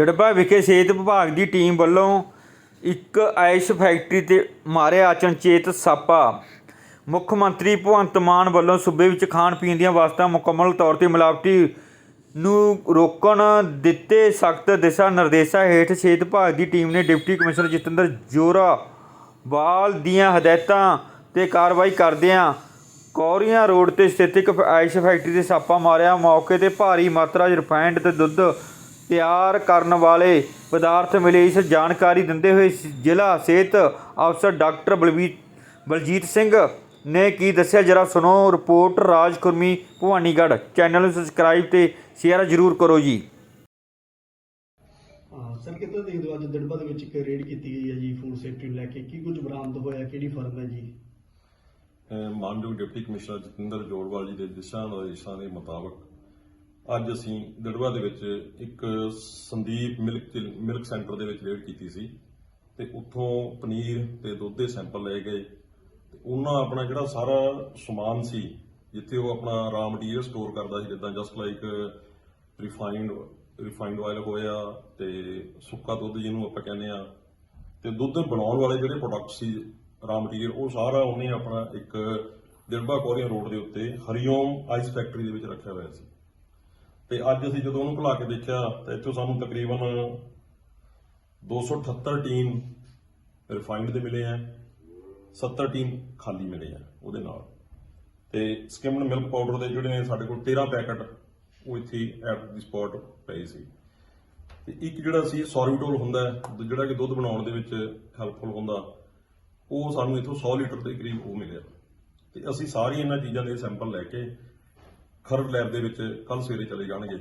ਜੜਬਾ ਵਿਖੇ ਸਿਹਤ ਵਿਭਾਗ ਦੀ ਟੀਮ ਵੱਲੋਂ ਇੱਕ ਆਇਸ਼ ਫੈਕਟਰੀ ਤੇ ਮਾਰਿਆ ਅਚਨਚੇਤ ਸਾਪਾ। ਮੁੱਖ ਮੰਤਰੀ ਭਗਵੰਤ ਮਾਨ ਵੱਲੋਂ ਸੂਬੇ ਵਿੱਚ ਖਾਣ ਪੀਣ ਦੀਆਂ ਵਸਤਾਂ ਮੁਕੰਮਲ ਤੌਰ ਤੇ ਮਿਲਾਵਟੀ ਨੂੰ ਰੋਕਣ ਦਿੱਤੇ ਸਖਤ ਦਿਸ਼ਾ ਨਿਰਦੇਸ਼ਾਂ ਹੇਠ ਸਿਹਤ ਵਿਭਾਗ ਦੀ ਟੀਮ ਨੇ deputy commissioner Jatinder Jorawal ਦੀਆਂ ਹਦਾਇਤਾਂ ਤੇ ਕਾਰਵਾਈ ਕਰਦਿਆਂ ਕੌਰੀਆਂ ਰੋਡ ਤੇ ਸਥਿਤ ਇੱਕ ਆਇਸ਼ ਫੈਕਟਰੀ ਤੇ ਸਾਪਾ ਮਾਰਿਆ। ਮੌਕੇ ਤੇ ਭਾਰੀ ਮਾਤਰਾ 'ਚ ਰਿਫਾਈਨਡ ਤੇ ਦੁੱਧ ਤਿਆਰ ਕਰਨ ਵਾਲੇ ਪਦਾਰਥ ਮਿਲੇ ਇਸ ਜਾਣਕਾਰੀ ਦਿੰਦੇ ਹੋਏ ਜ਼ਿਲ੍ਹਾ ਸਿਹਤ ਅਫਸਰ ਡਾਕਟਰ ਬਲਵੀਰ ਬਲਜੀਤ ਸਿੰਘ ਨੇ ਕੀ ਦੱਸਿਆ? ਜਰਾ ਸੁਣੋ ਰਿਪੋਰਟ ਰਾਜ ਖੁਰਮੀ ਭਵਾਨੀਗੜ੍ਹ। ਚੈਨਲ ਨੂੰ ਸਬਸਕ੍ਰਾਈਬ ਤੇ ਸ਼ੇਅਰ ਜ਼ਰੂਰ ਕਰੋ ਜੀ। ਸਰ ਕਿੱਦਾਂ ਦੇਖਦੇ ਹੋ? ਅੱਜ ਦਿੜਬਾ ਦੇ ਵਿੱਚ ਇੱਕ ਰੇਡ ਕੀਤੀ ਗਈ ਹੈ ਜੀ ਫੂਡ ਸੇਫਟੀ ਨੂੰ ਲੈ ਕੇ। ਕੀ ਕੁਝ ਬਰਾਮਦ ਹੋਇਆ? ਕਿਹੜੀ ਫਰਮ ਹੈ ਜੀ? ਮਾਨਯੋਗ ਡਿਪਟੀ ਕਮਿਸ਼ਨਰ ਜਤਿੰਦਰ ਜੋੜਵਾਲ ਜੀ ਦੇ ਦਿਸ਼ਾ ਨਿਰਦੇਸ਼ਾਂ ਦੇ ਮੁਤਾਬਕ ਅੱਜ ਅਸੀਂ ਦੜਵਾ ਦੇ ਵਿੱਚ ਇੱਕ ਸੰਦੀਪ ਮਿਲਕ ਮਿਲਕ ਸੈਂਟਰ ਦੇ ਵਿੱਚ ਰੇਡ ਕੀਤੀ ਸੀ ਤੇ ਉੱਥੋਂ ਪਨੀਰ ਤੇ ਦੁੱਧ ਦੇ ਸੈਂਪਲ ਲਏ ਗਏ। ਤੇ ਉਹਨਾਂ ਆਪਣਾ ਜਿਹੜਾ ਸਾਰਾ ਸਮਾਨ ਸੀ, ਜਿੱਥੇ ਉਹ ਆਪਣਾ ਰਾ ਮਟੀਰੀਅਲ ਸਟੋਰ ਕਰਦਾ ਸੀ, ਜਿੱਦਾਂ just like refined refined oil ਹੋਇਆ ਤੇ ਸੁੱਕਾ ਦੁੱਧ ਜਿਹਨੂੰ ਆਪਾਂ ਕਹਿੰਦੇ ਆ ਤੇ ਦੁੱਧ ਬਣਾਉਣ ਵਾਲੇ ਜਿਹੜੇ ਪ੍ਰੋਡਕਟ ਸੀ ਰਾ ਮਟੀਰੀਅਲ ਉਹ ਸਾਰਾ ਉਹਨੇ ਆਪਣਾ ਇੱਕ ਦਿਲਬਾ ਕੋਰੀਆ ਰੋਡ ਦੇ ਉੱਤੇ ਹਰੀਓਮ ਆਈਸ ਫੈਕਟਰੀ ਦੇ ਵਿੱਚ ਰੱਖਿਆ ਹੋਇਆ ਸੀ। ਤੇ ਅੱਜ ਅਸੀਂ ਜਦੋਂ ਉਹਨੂੰ ਭੁਲਾ ਕੇ ਦੇਖਿਆ, ਤਾਂ ਇੱਥੋਂ ਸਾਨੂੰ ਤਕਰੀਬਨ 278 ਟੀਮ ਰਿਫਾਈਨਡ ਦੇ ਮਿਲੇ ਆ 70 ਟੀਮ ਖਾਲੀ ਮਿਲੇ ਆ ਉਹਦੇ ਨਾਲ। ਤੇ ਸਕਿਮਡ ਮਿਲਕ ਪਾਊਡਰ ਦੇ ਜਿਹੜੇ ਨੇ ਸਾਡੇ ਕੋਲ 13 ਪੈਕਟ, ਉਹ ਇੱਥੇ ਐਟ ਦੀ ਸਪੌਟ ਪਏ ਸੀ। ਤੇ ਇੱਕ ਜਿਹੜਾ ਸੀ ਸੋਰਬਿਟੋਲ ਹੁੰਦਾ, ਜਿਹੜਾ ਕਿ ਦੁੱਧ ਬਣਾਉਣ ਦੇ ਵਿੱਚ ਹੈਲਪਫੁਲ ਹੁੰਦਾ, ਉਹ ਸਾਨੂੰ ਇੱਥੋਂ 100 ਲੀਟਰ ਦੇ ਕਰੀਬ ਉਹ ਮਿਲਿਆ। ਤੇ ਅਸੀਂ ਸਾਰੀ ਇਹਨਾਂ ਚੀਜ਼ਾਂ ਦੇ ਸੈਂਪਲ ਲੈ ਕੇ ਖਰੜ ਲੈਬ ਦੇ ਵਿੱਚ ਕੱਲ ਸਵੇਰੇ ਚਲੇ ਜਾਣਗੇ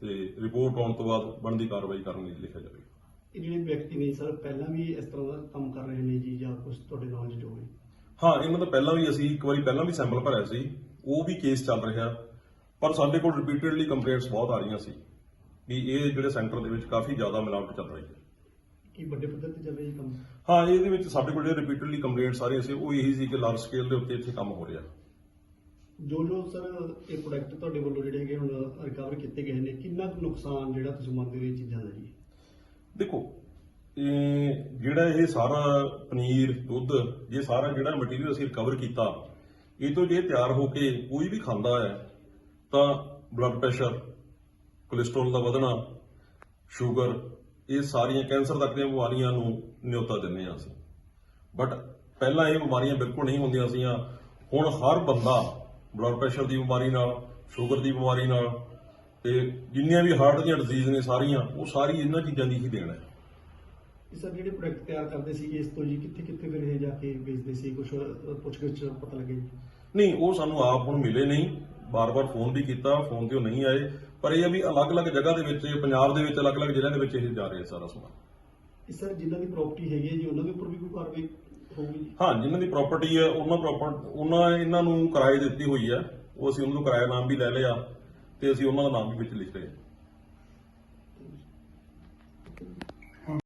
ਤੇ ਰਿਪੋਰਟ ਆਉਣ ਤੋਂ ਬਾਅਦ ਬਣਦੀ ਕਾਰਵਾਈ ਕਰਨ ਲਈ ਲਿਖਿਆ ਜਾਵੇਗਾ। ਇਹ ਜਿਹੜੇ ਵਿਅਕਤੀ ਨੇ ਸਰ ਪਹਿਲਾਂ ਵੀ ਇਸ ਤਰ੍ਹਾਂ ਦਾ ਕੰਮ ਕਰ ਰਹੇ ਨੇ ਜੀ ਜਾਂ ਕੁਝ ਤੁਹਾਡੇ ਨੌਲੇਜ ਹੋਵੇ ਹਾਂ ਇਹਨਾਂ ਦਾ ਪਹਿਲਾਂ ਵੀ ਅਸੀਂ ਇੱਕ ਵਾਰੀ ਪਹਿਲਾਂ ਵੀ ਸੈਂਪਲ ਭਰਿਆ ਸੀ ਉਹ ਵੀ ਕੇਸ ਚੱਲ ਰਿਹਾ ਪਰ ਸਾਡੇ ਕੋਲ ਰਿਪੀਟਡਲੀ ਕੰਪਲੇਂਟਸ ਬਹੁਤ ਆ ਰਹੀਆਂ ਸੀ ਵੀ ਇਹ ਜਿਹੜੇ ਸੈਂਟਰ ਦੇ ਵਿੱਚ ਕਾਫੀ ਜ਼ਿਆਦਾ ਮਿਲਾਵਟ ਚੱਲ ਰਹੀ ਹੈ। ਕੀ ਵੱਡੇ ਪੱਧਰ ਤੇ ਚੱਲ ਰਿਹਾ ਜੀ ਕੰਮ? ਹਾਂ ਇਹਦੇ ਵਿੱਚ ਸਾਡੇ ਕੋਲ ਜਿਹੜੇ ਰਿਪੀਟਡਲੀ ਕੰਪਲੇਂਟਸ ਆ ਰਹੀਆਂ ਸੀ ਉਹ ਇਹੀ ਸੀ ਕਿ ਲਾਰਜ ਸਕੇਲ ਦੇ ਉੱਤੇ ਇੱਥੇ ਕੰਮ ਹੋ ਰਿਹਾ। ਜੋ ਜੋ ਸਰ ਇਹ ਪ੍ਰੋਡਕਟ ਤੁਹਾਡੇ ਵੱਲੋਂ ਜਿਹੜੇ ਹੈਗੇ ਹੁਣ ਰਿਕਵਰ ਕੀਤੇ ਗਏ ਨੇ, ਕਿੰਨਾ ਕੁ ਨੁਕਸਾਨ ਜਿਹੜਾ ਤੁਸੀਂ ਮੰਨਦੇ ਹੋ ਇਹ ਚੀਜ਼ਾਂ ਦਾ ਜੀ? ਦੇਖੋ, ਇਹ ਜਿਹੜਾ ਇਹ ਸਾਰਾ ਪਨੀਰ, ਦੁੱਧ, ਇਹ ਸਾਰਾ ਜਿਹੜਾ ਮਟੀਰੀਅਲ ਅਸੀਂ ਰਿਕਵਰ ਕੀਤਾ, ਇਹ ਤੋਂ ਜੇ ਤਿਆਰ ਹੋ ਕੇ ਕੋਈ ਵੀ ਖਾਂਦਾ ਹੈ, ਤਾਂ ਬਲੱਡ ਪ੍ਰੈਸ਼ਰ ਕੋਲੇਸਟ੍ਰੋਲ ਦਾ ਵਧਣਾ ਸ਼ੂਗਰ ਇਹ ਸਾਰੀਆਂ ਕੈਂਸਰ ਤੱਕ ਦੀਆਂ ਬਿਮਾਰੀਆਂ ਨੂੰ ਨਿਯੋਤਾ ਦਿੰਦੇ ਹਾਂ ਅਸੀਂ। ਬਟ ਪਹਿਲਾਂ ਇਹ ਬਿਮਾਰੀਆਂ ਬਿਲਕੁਲ ਨਹੀਂ ਹੁੰਦੀਆਂ ਸੀਆਂ। ਹੁਣ ਹਰ ਬੰਦਾ ਬਲੱਡ ਪ੍ਰੈਸ਼ਰ ਦੀ ਬਿਮਾਰੀ ਨਾਲ ਸ਼ੂਗਰ ਦੀ ਬਿਮਾਰੀ ਨਾਲ ਤੇ ਜਿੰਨੀਆਂ ਵੀ ਹਾਰਟ ਦੀਆਂ ਡਿਜ਼ੀਜ਼ ਨੇ ਸਾਰੀਆਂ ਉਹ ਸਾਰੀ ਇਹਨਾਂ ਚੀਜ਼ਾਂ ਦੀ ਹੀ ਦੇਣ ਹੈ। ਸਰ ਜਿਹੜੇ ਪ੍ਰੋਡਕਟ ਤਿਆਰ ਕਰਦੇ ਸੀ ਇਸ ਤੋਂ ਜੀ ਕਿੱਥੇ ਕਿੱਥੇ ਫਿਰ ਇਹ ਜਾ ਕੇ ਵੇਚਦੇ ਸੀ? ਕੁਝ ਪੁੱਛਗਿੱਛ ਪਤਾ ਲੱਗੇ ਨਹੀਂ ਉਹ ਸਾਨੂੰ ਆਪ ਹੁਣ ਮਿਲੇ ਨਹੀਂ। ਬਾਰ-ਬਾਰ ਫੋਨ ਵੀ ਕੀਤਾ ਫੋਨ ਤੇ ਉਹ ਨਹੀਂ ਆਏ। ਪਰ ਇਹ ਆ ਵੀ ਅਲੱਗ-ਅਲੱਗ ਜਗ੍ਹਾ ਦੇ ਵਿੱਚ ਪੰਜਾਬ ਦੇ ਵਿੱਚ ਅਲੱਗ-ਅਲੱਗ ਜ਼ਿਲ੍ਹਿਆਂ ਦੇ ਵਿੱਚ ਇਹ ਜਾ ਰਿਹਾ ਸਾਰਾ ਸਮਾਨ। ਸਰ ਜਿਨ੍ਹਾਂ ਦੀ ਪ੍ਰਾਪਰਟੀ ਹੈਗੀ ਹੈ ਜੀ ਉਹਨਾਂ ਦੇ ਉੱਪਰ ਵੀ ਕੋਈ ਕਾਰਵਾਈ ਹੋਊਗੀ ਜੀ ਹਾਂ, ਜਿਨ੍ਹਾਂ ਦੀ ਪ੍ਰਾਪਰਟੀ ਹੈ, ਉਹਨਾਂ ਪ੍ਰਾਪਰ ਉਹਨਾਂ ਇਹਨਾਂ ਨੂੰ ਕਿਰਾਏ ਦਿੱਤੀ ਹੋਈ ਹੈ, ਉਹ ਅਸੀਂ ਉਹਨਾਂ ਤੋਂ ਕਿਰਾਇਆ ਨਾਮ ਵੀ ਲੈ ਲਿਆ ਤੇ ਅਸੀਂ ਉਹਨਾਂ ਦਾ ਨਾਮ ਵੀ ਵਿੱਚ ਲਿਖ ਰਹੇ ਹਾਂ